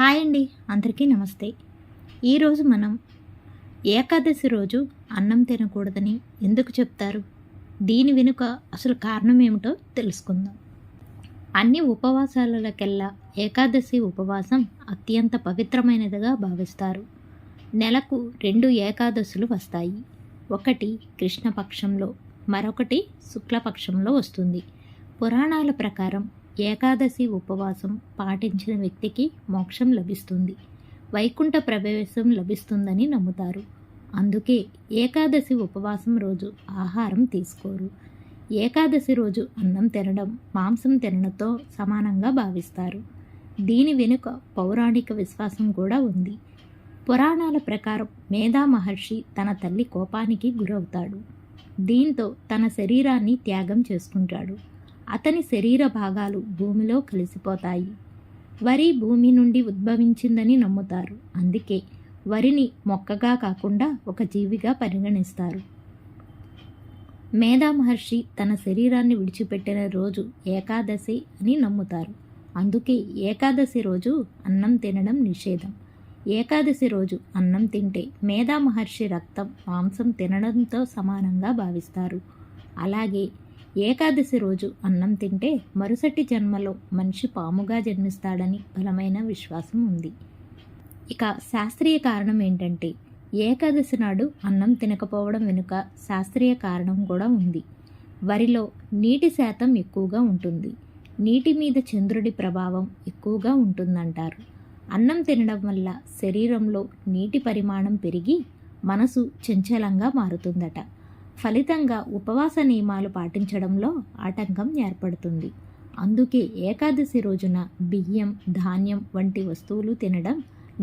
Hi అండి అందరికీ నమస్తే. ఈరోజు మనం ఏకాదశి రోజు అన్నం తినకూడదని ఎందుకు చెప్తారు? దీని వెనుక అసలు కారణం ఏమిటో తెలుసుకుందాం. అన్ని ఉపవాసాలకెల్లా ఏకాదశి ఉపవాసం అత్యంత పవిత్రమైనదిగా భావిస్తారు. నెలకు రెండు ఏకాదశులు వస్తాయి. ఒకటి కృష్ణపక్షంలో మరొకటి శుక్లపక్షంలో వస్తుంది. పురాణాల ప్రకారం ఏకాదశి ఉపవాసం పాటించిన వ్యక్తికి మోక్షం లభిస్తుంది. వైకుంఠ ప్రవేశం లభిస్తుందని నమ్ముతారు. అందుకే ఏకాదశి ఉపవాసం రోజు ఆహారం తీసుకోరు. ఏకాదశి రోజు అన్నం తినడం మాంసం తినడంతో సమానంగా భావిస్తారు. దీని వెనుక పౌరాణిక విశ్వాసం కూడా ఉంది. పురాణాల ప్రకారం మేధా మహర్షి తన తల్లి కోపానికి గురవుతాడు. దీంతో తన శరీరాన్ని త్యాగం చేసుకుంటాడు. అతని శరీర భాగాలు భూమిలో కలిసిపోతాయి. వరి భూమి నుండి ఉద్భవించిందని నమ్ముతారు. అందుకే వరిని మొక్కగా కాకుండా ఒక జీవిగా పరిగణిస్తారు. మేధా మహర్షి తన శరీరాన్ని విడిచిపెట్టిన రోజు ఏకాదశి అని నమ్ముతారు. అందుకే ఏకాదశి రోజు అన్నం తినడం నిషేధం. ఏకాదశి రోజు అన్నం తింటే మేధా మహర్షి రక్తం మాంసం తినడంతో సమానంగా భావిస్తారు. అలాగే ఏకాదశి రోజు అన్నం తింటే మరుసటి జన్మలో మనిషి పాముగా జన్మిస్తాడని బలమైన విశ్వాసం ఉంది. ఇక శాస్త్రీయ కారణం ఏంటంటే ఏకాదశి నాడు అన్నం తినకపోవడం వెనుక శాస్త్రీయ కారణం కూడా ఉంది. వరిలో నీటి శాతం ఎక్కువగా ఉంటుంది. నీటి మీద చంద్రుడి ప్రభావం ఎక్కువగా ఉంటుందంటారు. అన్నం తినడం వల్ల శరీరంలో నీటి పరిమాణం పెరిగి మనసు చంచలంగా మారుతుందట. ఫలితంగా ఉపవాస నియమాలు పాటించడంలో ఆటంకం ఏర్పడుతుంది. అందుకే ఏకాదశి రోజున బియ్యం ధాన్యం వంటి వస్తువులు తినడం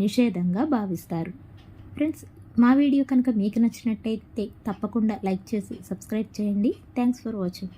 నిషేధంగా భావిస్తారు. ఫ్రెండ్స్ మా వీడియో కనుక మీకు నచ్చినట్టయితే తప్పకుండా లైక్ చేసి సబ్స్క్రైబ్ చేయండి. Thanks for watching.